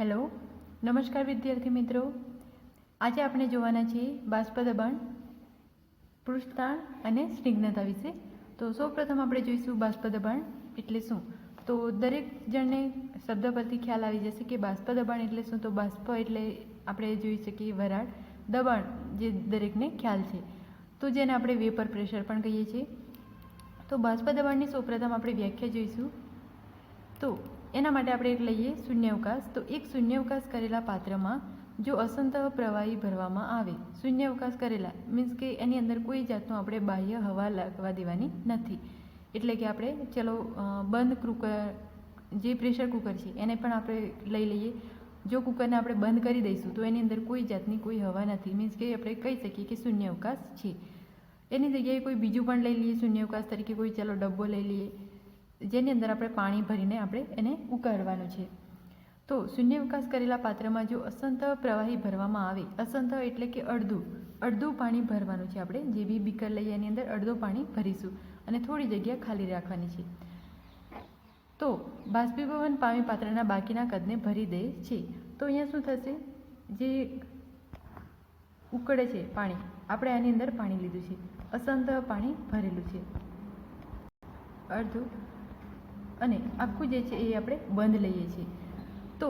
Hello, નમસ્કાર વિદ્યાર્થી મિત્રો. આજે આપણે જોવાના છીએ બાષ્પ દબાણ પૃષ્ઠતાણ અને સ્નિગ્ધતા વિશે. તો સૌપ્રથમ આપણે જોઈશું બાષ્પ દબાણ એટલે શું? તો દરેક જણને શબ્દ પરથી ખ્યાલ આવી જશે કે બાષ્પ દબાણ એટલે શું? તો બાષ્પ એટલે આપણે જોઈ શકીએ વરાળ, દબાણ જે દરેકને ખ્યાલ છે. તો જેને આપણે વેપર પ્રેશર પણ કહીએ છીએ. તો બાષ્પ દબાણની સૌપ્રથમ આપણે વ્યાખ્યા જોઈશું. તો એના માટે આપણે એક લઈએ શૂન્યાવકાશ. તો એક શૂન્યાવકાશ કરેલા પાત્રમાં જો અસંત પ્રવાહી ભરવામાં આવે, શૂન્યાવકાશ કરેલા મીન્સ કે એની અંદર કોઈ જાતનું આપણે બાહ્ય હવા લાગવા દેવાની નથી. એટલે કે આપણે ચલો બંધ કુકર, જે પ્રેશર કુકર છે, એને પણ આપણે લઈ લઈએ. જો કુકરને આપણે બંધ કરી દઈશું, તો એની અંદર કોઈ જાતની કોઈ હવા નથી. મીન્સ કે આપણે કહી શકીએ કે શૂન્યાવકાશ છે. એની જગ્યાએ કોઈ બીજું પણ લઈ લઈએ, શૂન્યાવકાશ તરીકે કોઈ, ચાલો ડબ્બો લઈ લઈએ. જેની અંદર આપણે પાણી ભરીને આપણે એને ઉકાળવાનું છે. તો શૂન્યાવકાશ કરેલા પાત્રમાં જો અસંત પ્રવાહી ભરવામાં આવે, અસંત એટલે કે અડધું અડધું પાણી ભરવાનું છે આપણે, જે બી બીકર લઈએ એની અંદર અડધું પાણી ભરીશું અને થોડી જગ્યા ખાલી રાખવાની છે. તો બાષ્પીભવન પામી પાત્રના બાકીના કદને ભરી દે છે. તો અહીંયા શું થશે? જે ઉકળે છે પાણી, આપણે આની અંદર પાણી લીધું છે. અસંત પાણી ભરેલું છે. અડધું અને આખું જે છે એ આપણે બંધ લઈએ છીએ. તો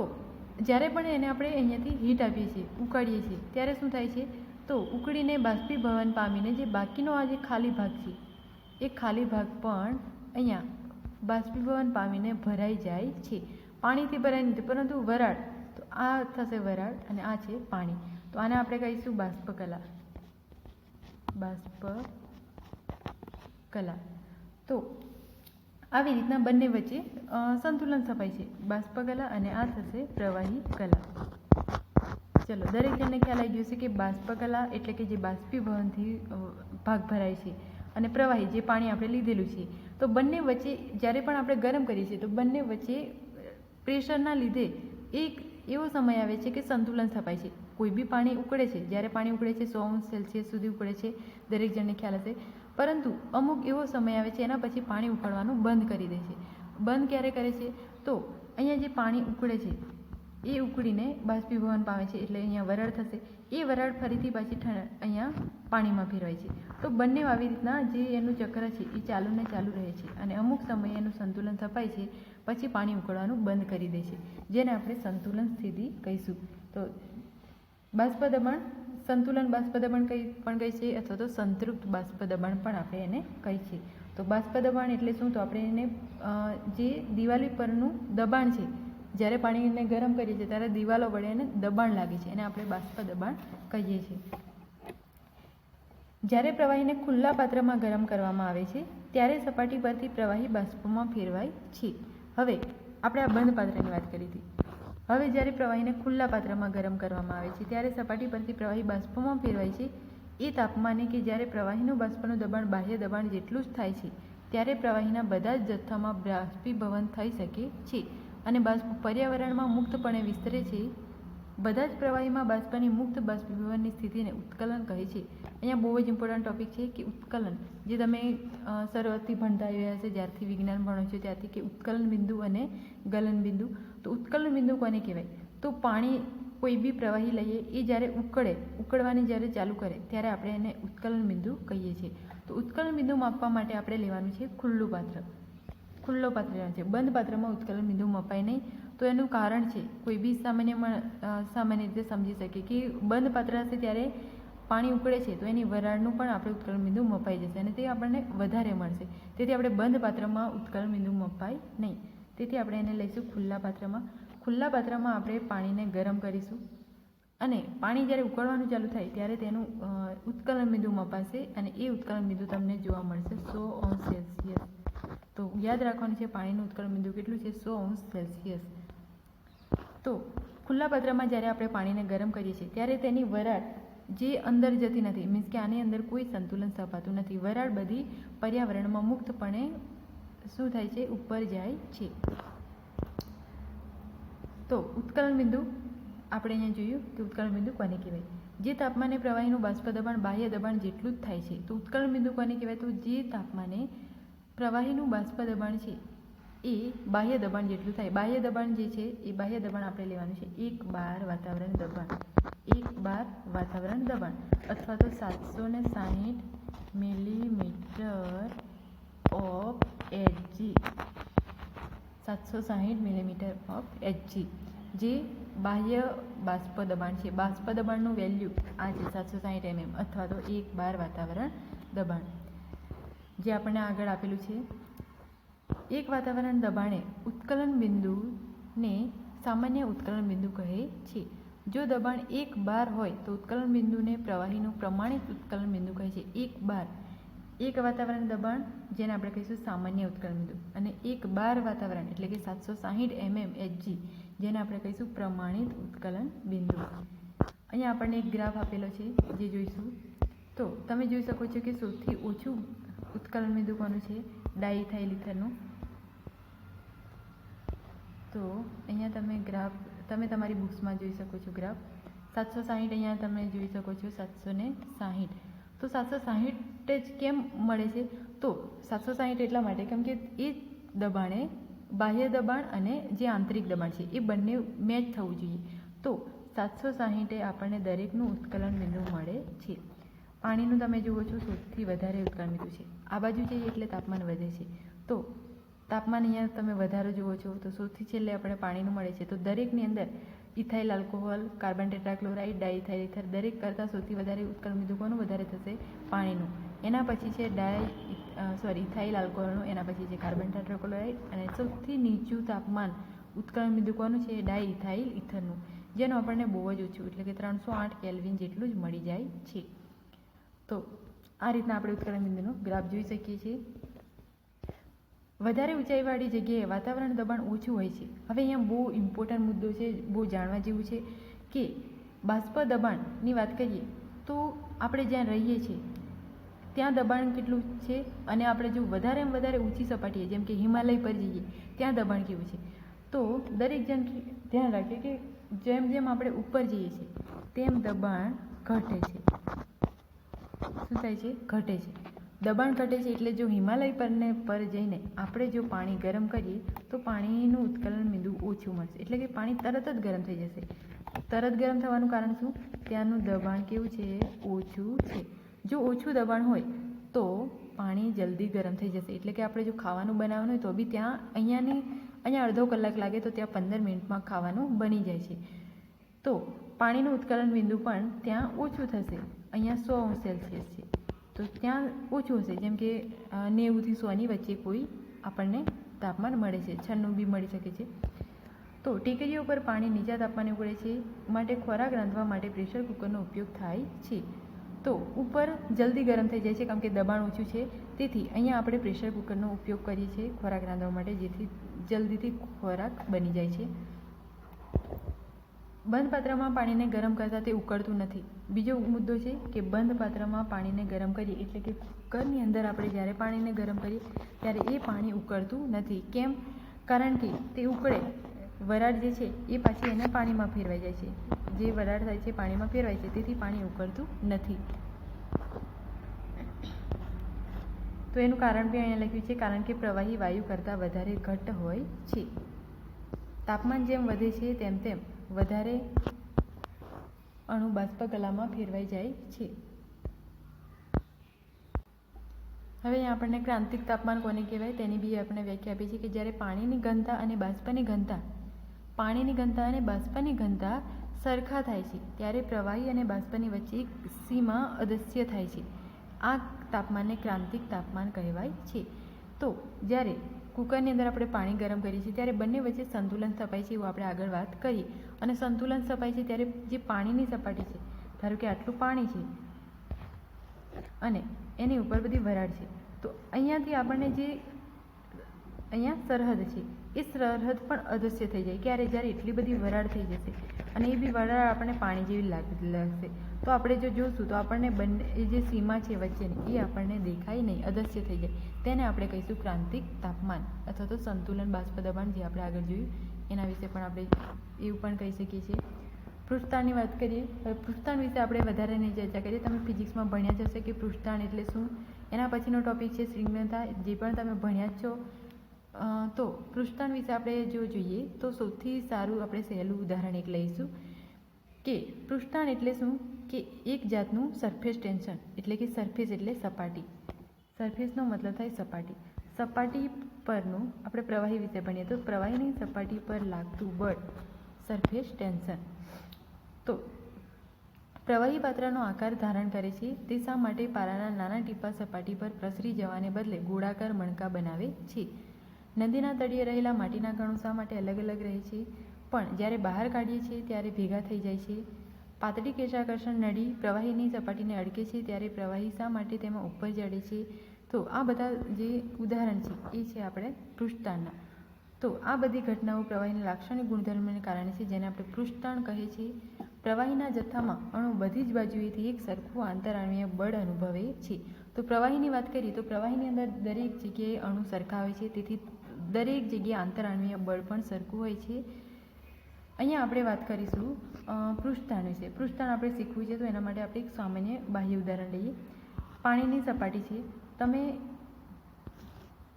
જ્યારે પણ એને આપણે અહીંયાથી હીટ આપીએ છીએ, ઉકાળીએ છીએ, ત્યારે શું થાય છે? તો ઉકળીને બાષ્પીભવન પામીને જે બાકીનો આ જે ખાલી ભાગ છે, એ ખાલી ભાગ પણ અહીંયા બાષ્પીભવન પામીને ભરાઈ જાય છે. પાણીથી ભરાય નથી, પરંતુ વરાળ, તો આ થશે વરાળ અને આ છે પાણી. તો આને આપણે કહીશું બાષ્પકલા. બાષ્પ કલા તો આવી રીતના બંને વચ્ચે સંતુલન સ્થપાય છે. બાષ્પ કલા અને આ થશે પ્રવાહી કલા. ચલો, દરેક જણને ખ્યાલ આવી ગયો છે કે બાષ્પ કલા એટલે કે જે બાષ્પીભવનથી ભાગ ભરાય છે અને પ્રવાહી જે પાણી આપણે લીધેલું છે. તો બંને વચ્ચે, જ્યારે પણ આપણે ગરમ કરીએ છીએ, તો બંને વચ્ચે પ્રેશરના લીધે એક એવો સમય આવે છે કે સંતુલન સ્થપાય છે. કોઈ બી પાણી ઉકળે છે. જ્યારે પાણી ઉકળે છે, સો અંશ સેલ્સિયસ સુધી ઉકળે છે. દરેક જણને ખ્યાલ હશે. પરંતુ અમુક એવો સમય આવે છે, એના પછી પાણી ઉકળવાનું બંધ કરી દે છે. બંધ ક્યારે કરે છે? તો અહીંયા જે પાણી ઉકળે છે, એ ઉકળીને બાષ્પીભવન પામે છે, એટલે અહીંયા વરાળ થશે. એ વરાળ ફરીથી પાછી અહીંયા પાણીમાં ફેરવાય છે. તો બંને આવી રીતના જે એનું ચક્ર છે, એ ચાલુ ને ચાલુ રહે છે અને અમુક સમયે એનું સંતુલન થપાય છે, પછી પાણી ઉકળવાનું બંધ કરી દે છે. જેને આપણે સંતુલન સ્થિતિ કહીશું. તો બાષ્પ દબાણ સંતુલન બાષ્પ દબાણ કઈ પણ કહી છીએ અથવા તો સંતૃપ્ત બાષ્પ દબાણ પણ આપણે એને કહી છીએ તો બાષ્પ દબાણ એટલે શું? તો આપણે એને જે દિવાલી પરનું દબાણ છે, જ્યારે પાણીને ગરમ કરીએ છીએ, ત્યારે દિવાલો વડે એને દબાણ લાગે છે. એને આપણે બાષ્પ દબાણ કહીએ છીએ. જ્યારે પ્રવાહીને ખુલ્લા પાત્રમાં ગરમ કરવામાં આવે છે, ત્યારે સપાટી પરથી પ્રવાહી બાષ્પમાં ફેરવાય છે. હવે, આપણે આ બંધ પાત્રની વાત કરી હતી. હવે જ્યારે પ્રવાહીને ખુલ્લા પાત્રમાં ગરમ કરવામાં આવે છે, ત્યારે સપાટી પરથી પ્રવાહી બાષ્પમાં ફેરવાય છે. એ તાપમાને કે જ્યારે પ્રવાહીનું બાષ્પનું દબાણ બાહ્ય દબાણ જેટલું જ થાય છે, ત્યારે પ્રવાહીના બધા જ જથ્થામાં બાષ્પીભવન થઈ શકે છે. અને બાષ્પ પર્યાવરણમાં મુક્તપણે વિસ્તરે છે. બધા જ પ્રવાહીમાં બાષ્પની મુક્ત બાષ્પીભવનની સ્થિતિને ઉત્કલન કહે છે. અહીંયા બહુ જ ઇમ્પોર્ટન્ટ ટોપિક છે કે ઉત્કલન. જે તમે શરૂઆતથી ભણતા આવ્યા હશે, જ્યારથી વિજ્ઞાન ભણો છો, ત્યારથી કે ઉત્કલન બિંદુ અને ગલન બિંદુ. તો ઉત્કલન બિંદુ કોને કહેવાય? તો પાણી કોઈ બી પ્રવાહી લઈએ, એ જ્યારે ઉકળે, ઉકળવાની જ્યારે ચાલુ કરે, ત્યારે આપણે એને ઉત્કલન બિંદુ કહીએ છીએ. તો ઉત્કલન બિંદુ માપવા માટે આપણે લેવાનું છે ખુલ્લું પાત્ર. ખુલ્લો પાત્ર લેવાનું છે. બંધ પાત્રમાં ઉત્કલન બિંદુ મપાય નહીં. તો એનું કારણ છે, કોઈ બી સામાન્ય સામાન્ય રીતે સમજી શકે કે બંધ પાત્ર હશે ત્યારે પાણી ઉકળે છે, તો એની વરાળનું પણ આપણે ઉત્કલન બિંદુ મપાઈ જશે અને તે આપણને વધારે મળશે. તેથી આપણે બંધ પાત્રમાં ઉત્કલન બિંદુ મપાય નહીં. તેથી આપણે એને લઈશું ખુલ્લા પાત્રમાં. ખુલ્લા પાત્રમાં આપણે પાણીને ગરમ કરીશું. અને પાણી જ્યારે ઉકળવાનું ચાલુ થાય ત્યારે તેનું ઉત્કલન બિંદુ મપાશે અને એ ઉત્કલન બિંદુ તમને જોવા મળશે સો અંશ સેલ્સિયસ. તો યાદ રાખવાનું છે પાણીનું ઉત્કલન બિંદુ કેટલું છે? સો અંશ સેલ્સિયસ. તો ખુલ્લા પાત્રમાં જ્યારે આપણે પાણીને ગરમ કરીએ છીએ ત્યારે તેની વરાળ જે અંદર જતી નથી, મીન્સ કે આની અંદર કોઈ સંતુલન સ્થપાતું નથી. વરાળ બધી પર્યાવરણમાં મુક્તપણે શું થાય છે? ઉપર જાય છે. તો ઉત્કલન બિંદુ આપણે અહીંયા જોયું કે ઉત્કલન બિંદુ કોને કહેવાય? જે તાપમાને પ્રવાહીનું બાષ્પ દબાણ બાહ્ય દબાણ જેટલું જ થાય છે. તો ઉત્કલન બિંદુ કોને કહેવાય? તો જે તાપમાને પ્રવાહીનું બાષ્પ દબાણ છે, એ બાહ્ય દબાણ જેટલું થાય. બાહ્ય દબાણ જે છે, એ બાહ્ય દબાણ આપણે લેવાનું છે. એક બાર વાતાવરણ દબાણ. એક બાર વાતાવરણ દબાણ. અથવા તો સાતસો ને સાહીઠ મિલીમીટર ઓફ એચજી સાતસો સાહીઠ મિલીમીટર ઓફ એચજી જે બાહ્ય બાષ્પ દબાણ છે. બાષ્પ દબાણનું વેલ્યુ આ છે, સાતસો સાહીઠ એમએમ અથવા તો એક બાર વાતાવરણ દબાણ. જે આપણને આગળ આપેલું છે. એક વાતાવરણ દબાણે ઉત્કલન બિંદુને સામાન્ય ઉત્કલન બિંદુ કહે છે. જો દબાણ એક બાર હોય તો ઉત્કલન બિંદુને પ્રવાહીનું પ્રમાણિત ઉત્કલન બિંદુ કહે છે. એક બાર એક વાતાવરણ દબાણ, જેને આપણે કહીશું સામાન્ય ઉત્કલ બિંદુ. અને એક બાર વાતાવરણ, એટલે કે સાતસો સાહીઠ એમએમ એચજી જેને આપણે કહીશું પ્રમાણિત ઉત્કલન બિંદુ. અહીંયા આપણને એક ગ્રાફ આપેલો છે, જે જોઈશું. તો તમે જોઈ શકો છો કે સૌથી ઓછું ઉત્કલન બિંદુ કોનું છે? ડાઈથાઇલ તો અહીંયા તમે ગ્રાફ, તમે તમારી બુક્સમાં જોઈ શકો છો ગ્રાફ. સાતસો સાહીઠ અહીંયા તમે જોઈ શકો છો, સાતસો ને સાહીઠ. તો સાતસો સાહીઠ જ કેમ મળે છે? તો સાતસો સાહીઠ એટલા માટે કેમ કે એ દબાણે, બાહ્ય દબાણ અને જે આંતરિક દબાણ છે, એ બંને મેચ થવું જોઈએ. તો સાતસો સાહીઠે આપણને દરેકનું ઉત્કલન બિંદુ મળે છે. પાણીનું તમે જુઓ છો, સૌથી વધારે ઉત્કલન બિંદુ છે. આ બાજુ જઈએ એટલે તાપમાન વધે છે. તો તાપમાન અહીંયા તમે વધારો જુઓ છો, તો સૌથી છેલ્લે આપણે પાણીનું મળે છે. તો દરેકની અંદર ethyl alcohol, carbon tetrachloride diethyl ether દરેક કરતાં સૌથી વધારે ઉત્કર્ણ કોનું વધારે થશે પાણીનું. એના પછી છે ડાય સોરી, ઇથાઇલ આલ્કોહોલનું, એના પછી છે કાર્બન ટેટ્રાક્લોરાઇડ અને સૌથી નીચું તાપમાન ઉત્કલન બિંદુ કોનું છે ડાય ઇથાઇલ ઇથરનું, જેનું આપણને બહુ જ ઓછું, એટલે કે ત્રણસો આઠ કેલ્વિન જેટલું જ મળી જાય છે. તો આ રીતના આપણે ઉત્કલન બિંદુનો ગ્રાફ જોઈ શકીએ છીએ. વધારે ઊંચાઈવાળી જગ્યાએ વાતાવરણ દબાણ ઓછું હોય છે. હવે અહીંયા બહુ ઇમ્પોર્ટન્ટ મુદ્દો છે, બહુ જાણવા જેવું છે કે બાષ્પ દબાણની વાત કરીએ તો આપણે જ્યાં રહીએ છીએ, ત્યાં દબાણ કેટલું છે અને આપણે જો વધારે વધારે ઊંચી સપાટીએ, જેમ કે હિમાલય પર જઈએ, ત્યાં દબાણ કેવું છે? તો દરેક જણ ધ્યાન રાખે કે જેમ જેમ આપણે ઉપર જઈએ છીએ, તેમ દબાણ ઘટે છે. શું થાય છે? ઘટે છે. દબાણ ઘટે છે એટલે જો હિમાલય પરને પર જઈને આપણે જો પાણી ગરમ કરીએ, તો પાણીનું ઉત્કલન બિંદુ ઓછું મળશે. એટલે કે પાણી તરત જ ગરમ થઈ જશે. તરત ગરમ થવાનું કારણ શું? ત્યાંનું દબાણ કેવું છે? ઓછું છે. જો ઓછું દબાણ હોય, તો પાણી જલ્દી ગરમ થઈ જશે. એટલે કે આપણે જો ખાવાનું બનાવવાનું હોય, તો બી ત્યાં અહીંયાની, અહીંયા અડધો કલાક લાગે તો ત્યાં પંદર મિનિટમાં ખાવાનું બની જાય છે. તો પાણીનું ઉત્કલન બિંદુ પણ ત્યાં ઓછું થશે. અહીંયા સો અંશ સેલ્સિયસ છે. તો ત્યાં ઓછું હશે, જેમ કે નેવુંથી સોની વચ્ચે કોઈ આપણને તાપમાન મળે છે, છન્નું બી મળી શકે છે. તો ટેકરીઓ પર પાણી નીચા તાપમાને ઉકળે છે, માટે ખોરાક રાંધવા માટે પ્રેશર કુકરનો ઉપયોગ થાય છે. તો ઉપર જલ્દી ગરમ થઈ જાય છે કારણ કે દબાણ ઓછું છે, તેથી અહીંયા આપણે પ્રેશર કુકરનો ઉપયોગ કરીએ છીએ ખોરાક રાંધવા માટે, જેથી જલ્દીથી ખોરાક બની જાય છે. બંધ પાત્રમાં પાણીને ગરમ કરતાં તે ઉકળતું નથી. બીજો મુદ્દો છે કે બંધ પાત્રમાં પાણીને ગરમ કરીએ એટલે કે કુકરની અંદર આપણે જ્યારે પાણીને ગરમ કરીએ ત્યારે એ પાણી ઉકળતું નથી. કેમ? કારણ કે તે ઉકળે. વરાળ જે છે એ પાછી એના પાણીમાં ફેરવાઈ જાય છે. જે વરાળ થાય છે પાણીમાં ફેરવાય છે. તેથી પાણી ઉકળતું નથી. તો એનું કારણ બી અહીંયા લખ્યું છે કારણ કે પ્રવાહી વાયુ કરતાં વધારે ઘટ્ટ હોય છે. તાપમાન જેમ વધે છે તેમ તેમ વધારે અણુ બાષ્પકલામાં ફેરવાઈ જાય છે. હવે આપણને ક્રાંતિક તાપમાન કોને કહેવાય તેની બી આપણે વ્યાખ્યા આપી છે કે જ્યારે પાણીની ઘનતા અને બાષ્પની ઘનતા, પાણીની ઘનતા અને બાષ્પની ઘનતા સરખા થાય છે, ત્યારે પ્રવાહી અને બાષ્પની વચ્ચે એક સીમા અદસ્ય થાય છે. આ તાપમાનને ક્રાંતિક તાપમાન કહેવાય છે. તો જ્યારે કુકરની અંદર આપણે પાણી ગરમ કરીએ છીએ, ત્યારે બંને વચ્ચે સંતુલન સ્થપાય છે એવું આપણે આગળ વાત કરીએ અને સંતુલન સ્થપાય છે ત્યારે જે પાણીની સપાટી છે, ધારો કે આટલું પાણી છે, અને એની ઉપર બધી વરાળ છે, તો અહીંયાથી આપણને જે અહીંયા સરહદ છે, એ સરહદ પણ અદૃશ્ય થઈ જાય, ક્યારે? જ્યારે એટલી બધી વરાળ થઈ જશે અને એ બી વરાળ આપણને પાણી જેવી લાગ, લાગશે. તો આપણે જો જોશું તો આપણને બંને, એ જે સીમા છે વચ્ચેની, એ આપણને દેખાય નહીં, અદૃશ્ય થઈ જાય. તેને આપણે કહીશું ક્રાંતિક તાપમાન અથવા તો સંતુલન બાષ્પ દબાણ જે આપણે આગળ જોયું. એના વિશે પણ આપણે એવું પણ કહી શકીએ છીએ. પૃષ્ઠતાણની વાત કરીએ પૃષ્ઠતાણ વિશે આપણે વધારે નહીં ચર્ચા કરીએ. તમે ફિઝિક્સમાં ભણ્યા જ હશે કે પૃષ્ઠતાણ એટલે શું? એના પછીનો ટોપિક છે સ્નિગ્ધતા જે પણ તમે ભણ્યા જ છો. તો પૃષ્ઠાન વિશે આપણે જો જોઈએ તો સૌથી સારું આપણે સહેલું ઉદાહરણ એક લઈશું કે પૃષ્ઠાન એટલે શું? કે એક જાતનું સરફેસ ટેન્શન એટલે કે સરફેસ એટલે સપાટી. સરફેસનો મતલબ થાય સપાટી. સપાટી પરનું આપણે પ્રવાહી વિશે ભણીએ તો પ્રવાહીની સપાટી પર લાગતું બળ સરફેસ ટેન્શન તો પ્રવાહી પાત્રનો આકાર ધારણ કરે છે, તે શા માટે પારાના નાના ટીપા સપાટી પર પ્રસરી જવાને બદલે ગોળાકાર મણકા બનાવે છે? નદીના તળિયે રહેલા માટીના કણો શા માટે અલગ અલગ રહે છે? પણ જ્યારે બહાર કાઢીએ છીએ ત્યારે ભેગા થઈ જાય છે. પાતળી કેશાકર્ષણ નળી પ્રવાહીની સપાટીને અડકે છે ત્યારે પ્રવાહી શા માટે તેમાં ઉપર ચડે છે? તો આ બધા જે ઉદાહરણ છે, એ છે આપણે પૃષ્ઠતાણના. તો આ બધી ઘટનાઓ પ્રવાહીના લાક્ષણિક ગુણધર્મને કારણે છે, જેને આપણે પૃષ્ઠતાણ કહે છે. પ્રવાહીના જથ્થામાં અણુ બધી જ બાજુએથી એક સરખું આંતરાણવીય બળ અનુભવે છે. તો પ્રવાહીની વાત કરીએ તો પ્રવાહીની અંદર દરેક જગ્યાએ અણુ સરખા હોય છે, તેથી દરેક જગ્યાએ આંતરાણવીય બળ પણ સરખું હોય છે. અહીંયા આપણે વાત કરીશું પૃષ્ઠતાણ વિશે. પૃષ્ઠતાણ આપણે શીખવું છે તો એના માટે આપણે એક સામાન્ય બાહ્ય ઉદાહરણ લઈએ. પાણીની સપાટી છે. તમે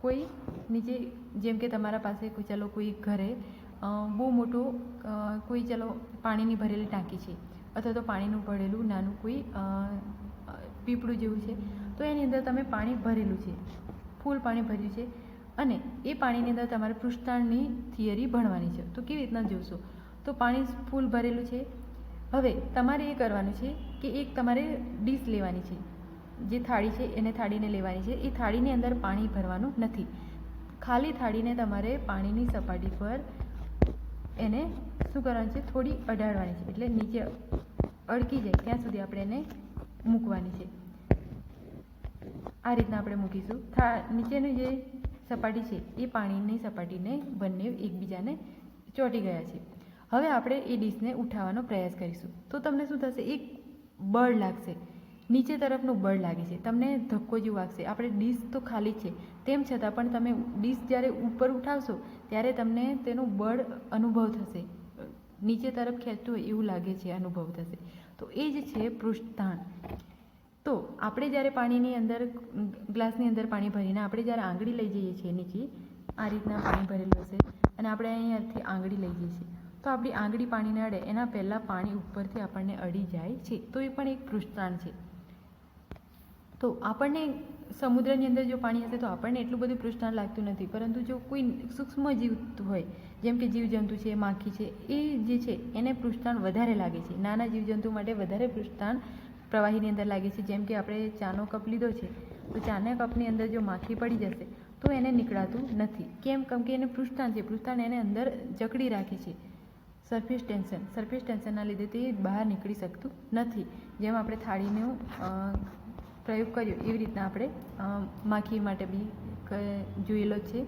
કોઈ નીચે, જેમ કે તમારા પાસે કોઈ, ચાલો કોઈ ઘરે બહુ મોટું કોઈ, ચાલો પાણીની ભરેલી ટાંકી છે અથવા તો પાણીનું ભરેલું નાનું કોઈ પીપળું જેવું છે, તો એની અંદર તમે પાણી ભરેલું છે. ફૂલ પાણી ભર્યું છે. અને એ પાણીની અંદર તમારે પૃષ્ઠતાણની થિયરી ભણવાની છે. તો કેવી રીતના જોશો? તો પાણી ફૂલ ભરેલું છે. હવે તમારે એ કરવાનું છે કે એક તમારે ડીશ લેવાની છે. જે થાળી છે એને થાળીને લેવાની છે. એ થાળીની અંદર પાણી ભરવાનું નથી. ખાલી થાળીને તમારે પાણીની સપાટી પર એને શું કરવાનું છે? થોડી અડાડવાની છે. એટલે નીચે અડકી જાય. ત્યાં સુધી આપણે એને મૂકવાની છે. આ રીતના આપણે મૂકીશું. થા, નીચેની જે સપાટી છે એ પાણીની સપાટીને બંને એકબીજાને ચોંટી ગયા છે. હવે આપણે એ ડીશને ઉઠાવવાનો પ્રયાસ કરીશું. તો તમને શું થશે? એક બળ લાગશે. નીચે તરફનું બળ લાગે છે. તમને ધક્કો જેવું વાગશે. આપણે ડીશ તો ખાલી છે. તેમ છતાં પણ તમે ડીશ જ્યારે ઉપર ઉઠાવશો, ત્યારે તમને તેનું બળ અનુભવ થશે. નીચે તરફ ખેંચતું હોય એવું લાગે છે, અનુભવ થશે. તો એ જ છે પૃષ્ઠતાણ. તો આપણે જ્યારે પાણીની અંદર, ગ્લાસની અંદર પાણી ભરીને આપણે જ્યારે આંગળી લઈ જઈએ છીએ નીચે, આ રીતના પાણી ભરેલું હશે અને આપણે અહીંયાથી આંગળી લઈ જઈએ છીએ. તો આપણી આંગળી પાણીને અડે. એના પહેલાં પાણી ઉપરથી આપણને અડી જાય છે. તો એ પણ એક પૃષ્ઠાન છે. તો આપણને સમુદ્રની અંદર જો પાણી હશે તો આપણને એટલું બધું પૃષ્ઠાન લાગતું નથી. પરંતુ જો કોઈ સૂક્ષ્મ જીવ હોય, જેમ કે જીવજંતુ છે, માખી છે, એ જે છે, એને પૃષ્ઠતાણ વધારે લાગે છે. નાના જીવજંતુ માટે વધારે પૃષ્ઠાન પ્રવાહીની અંદર લાગે છે. જેમ કે આપણે ચાનો કપ લીધો છે, તો ચાના કપની અંદર જો માખી પડી જશે, તો એને નીકળાતું નથી. કેમ? કેમ કે એને પૃષ્ઠાન છે. પૃષ્ઠતાણ એને અંદર જકડી રાખે છે. Surface tension. સરફેસ ટેન્શનના લીધે તે બહાર નીકળી શકતું નથી. જેમ આપણે થાળીનો પ્રયોગ કર્યો, એવી રીતના આપણે માખી માટે બી જોયેલો છે.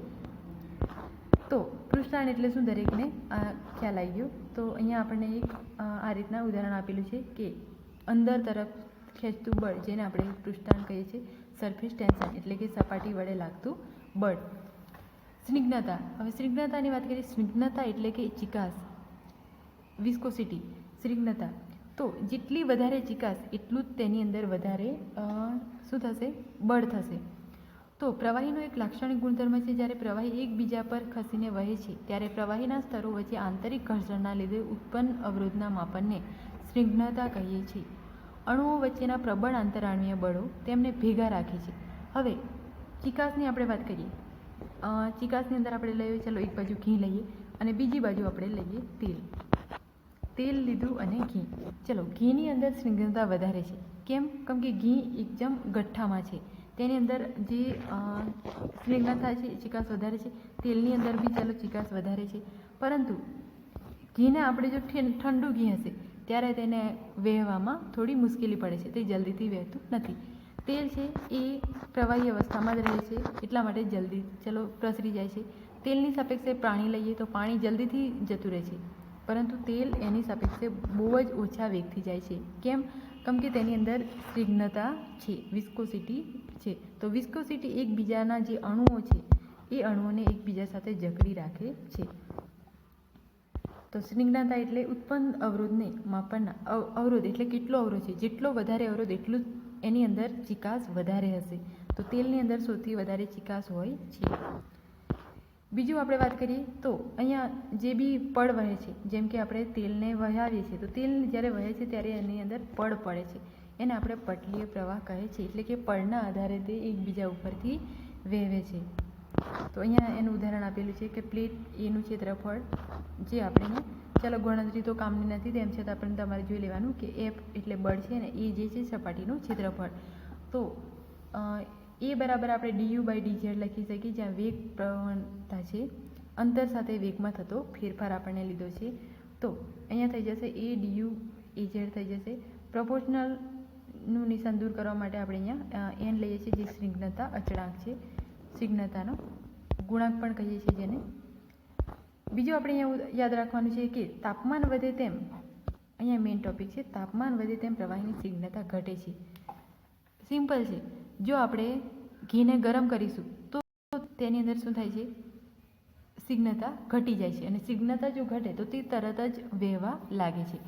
તો પૃષ્ઠાણ એટલે શું? દરેકને આ ખ્યાલ આવી ગયો. તો અહીંયા આપણને એક આ રીતના ઉદાહરણ આપેલું છે કે અંદર તરફ ખેંચતું બળ, જેને આપણે પૃષ્ઠાણ કહીએ છીએ, સરફેસ ટેન્શન એટલે કે સપાટી વડે લાગતું બળ. સ્નિગ્ધતા હવે સ્નિગ્ધતાની વાત કરીએ. સ્નિગ્ધતા એટલે કે ચિકાસ. વિસ્કોસિટી સ્નિગ્ધતા તો જેટલી વધારે ચિકાસ, એટલું જ તેની અંદર વધારે શું થશે? બળ થશે. તો પ્રવાહીનો એક લાક્ષણિક ગુણધર્મ છે, જ્યારે પ્રવાહી એકબીજા પર ખસીને વહે છે, ત્યારે પ્રવાહીના સ્તરો વચ્ચે આંતરિક ઘર્ષણના લીધે ઉત્પન્ન અવરોધના માપનને સ્નિગ્ધતા કહીએ છીએ. અણુઓ વચ્ચેના પ્રબળ આંતરાણવીય બળો તેમને ભેગા રાખે છે. હવે, ચિકાસની આપણે વાત કરીએ. ચિકાસની અંદર આપણે લઈએ, ચાલો એક બાજુ ઘી લઈએ અને બીજી બાજુ આપણે લઈએ તેલ. તેલ લીધું અને ઘી. ચલો, ઘીની અંદર સ્નિગ્ધતા વધારે છે. કેમ? કેમ કે ઘી એકદમ ગઠ્ઠામાં છે. તેની અંદર જે સ્નિગ્ધતા છે ચિકાસ વધારે છે. તેલની અંદર બી ચાલો ચિકાસ વધારે છે. પરંતુ ઘીને આપણે જો ઠંડુ ઘી હશે, ત્યારે તેને વહેવામાં થોડી મુશ્કેલી પડે છે. તે જલ્દીથી વહેતું નથી. તેલ છે, એ પ્રવાહી અવસ્થામાં જ રહે છે. એટલા માટે જલ્દી, ચલો, પ્રસરી જાય છે. તેલની સાપેક્ષે પાણી લઈએ તો પાણી જલ્દીથી જતું રહે છે. પરંતુ તેલ એની સાપેક્ષે બહુ જ ઓછા વેગથી જાય છે. કેમ? કેમ કે તેની અંદર સ્નિગ્ધતા છે વિસ્કોસિટી છે. તો વિસ્કોસિટી એકબીજાના જે અણુઓ છે, એ અણુઓને એકબીજા સાથે જકડી રાખે છે. તો સ્નિગ્ધતા એટલે ઉત્પન્ન અવરોધને માપનના અવ- અવરોધ એટલે કેટલો અવરોધ છે? જેટલો વધારે અવરોધ, એટલું એની અંદર ચિકાસ વધારે હશે. તો તેલની અંદર સૌથી વધારે ચિકાસ હોય છે. બીજું આપણે વાત કરીએ તો અહીંયા જે બી પડ વહે છે, જેમ કે આપણે તેલને વહાવીએ છીએ, તો તેલ જ્યારે વહે છે ત્યારે એની અંદર પડ પડે છે. એને આપણે પટલીય પ્રવાહ કહે છે, એટલે કે પડના આધારે તે એકબીજા ઉપરથી વહેવે છે. તો અહીંયા એનું ઉદાહરણ આપેલું છે કે પ્લેટ એનું ક્ષેત્રફળ જે આપણે, ચાલો ગણતરી તો કામની નથી, તેમ છતાં આપણને તમારે જોઈ લેવાનું કે એફ એટલે બળ છે ને એ જે છે સપાટીનું ક્ષેત્રફળ. તો એ બરાબર આપણે ડીયુ બાય ડીઝેડ લખી શકીએ, જ્યાં વેગ પ્રવણતા છે, અંતર સાથે વેગમાં થતો ફેરફાર આપણને લીધો છે. તો અહીંયા થઈ જશે એ ડીયુ એ ઝેડ થઈ જશે. પ્રપોર્શનલનું નિશાન દૂર કરવા માટે આપણે અહીંયા એન લઈએ છીએ, જે સ્નિગ્ધતા અચળાંક છે. સ્નિગ્ધતાનો ગુણાંક પણ કહીએ છીએ જેને. બીજું આપણે અહીંયા યાદ રાખવાનું છે કે તાપમાન વધે તેમ, અહીંયા મેઇન ટોપિક છે, તાપમાન વધે તેમ પ્રવાહીની સ્નિગ્ધતા ઘટે છે. સિમ્પલ છે. જો આપણે ઘીને ગરમ કરીશું, તો તેની અંદર શું થાય છે? સિગ્નતા ઘટી જાય છે. અને સિગ્નતા જો ઘટે, તો તે તરત જ વહેવા લાગે છે.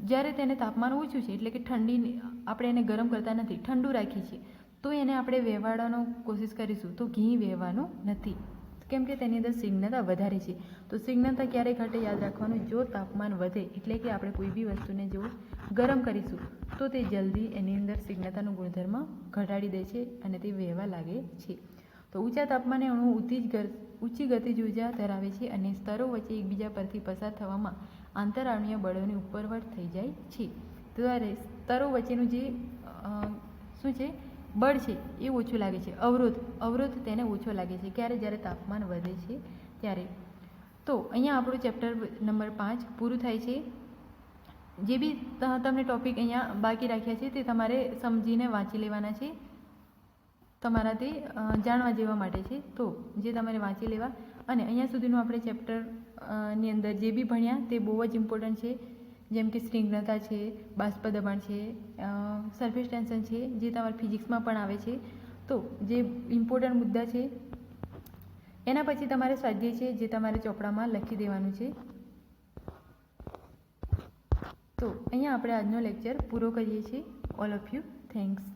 જ્યારે તેને તાપમાન ઓછું છે, એટલે કે ઠંડી આપણે એને ગરમ કરતા નથી, ઠંડુ રાખીએ છીએ, તો એને આપણે વહેવાડવાનો કોશિશ કરીશું, તો ઘી વહેવાનું નથી. કેમ કે તેની અંદર સ્નિગ્ધતા વધારે છે. તો સ્નિગ્ધતા ક્યારે ઘટે યાદ રાખવાનું, જો તાપમાન વધે એટલે કે આપણે કોઈ બી વસ્તુને જો ગરમ કરીશું, તો તે જલ્દી એની અંદર સ્નિગ્ધતાનો ગુણધર્મ ઘટાડી દે છે અને તે વહેવા લાગે છે. તો ઊંચા તાપમાને અણુ ઊંચી ઊંચી ગતિજ ઊર્જા ધરાવે છે અને સ્તરો વચ્ચે એકબીજા પરથી પસાર થવામાં આંતરાણુય બળોની ઉપરવટ થઈ જાય છે. ત્યારે સ્તરો વચ્ચેનું જે શું છે? બળ છે એ ઓછું લાગે છે. અવરોધ અવરોધ તેને ઓછો લાગે છે. ક્યારે? જ્યારે તાપમાન વધે છે ત્યારે. તો અહીંયા આપણું ચેપ્ટર નંબર પાંચ પૂરું થાય છે. જે બી તમને ટોપિક અહીંયા બાકી રાખ્યા છે તે તમારે સમજીને વાંચી લેવાના છે. તમારા તે જાણવા જેવા માટે છે. તો જે તમારે વાંચી લેવા. અને અહીંયા સુધીનું આપણે ચેપ્ટરની અંદર જે બી ભણ્યા તે બહુ જ ઇમ્પોર્ટન્ટ છે. જેમ કે સ્નિગ્ધતા છે, બાષ્પ દબાણ છે સરફેસ ટેન્શન છે, જે તમારા ફિઝિક્સમાં પણ આવે છે. તો જે ઇમ્પોર્ટન્ટ મુદ્દા છે, એના પછી તમારે સ્વાધ્યાય છે, જે તમારે ચોપડામાં લખી દેવાનું છે. તો અહીંયા આપણે આજનો લેક્ચર પૂરો કરીએ છીએ. All of you thanks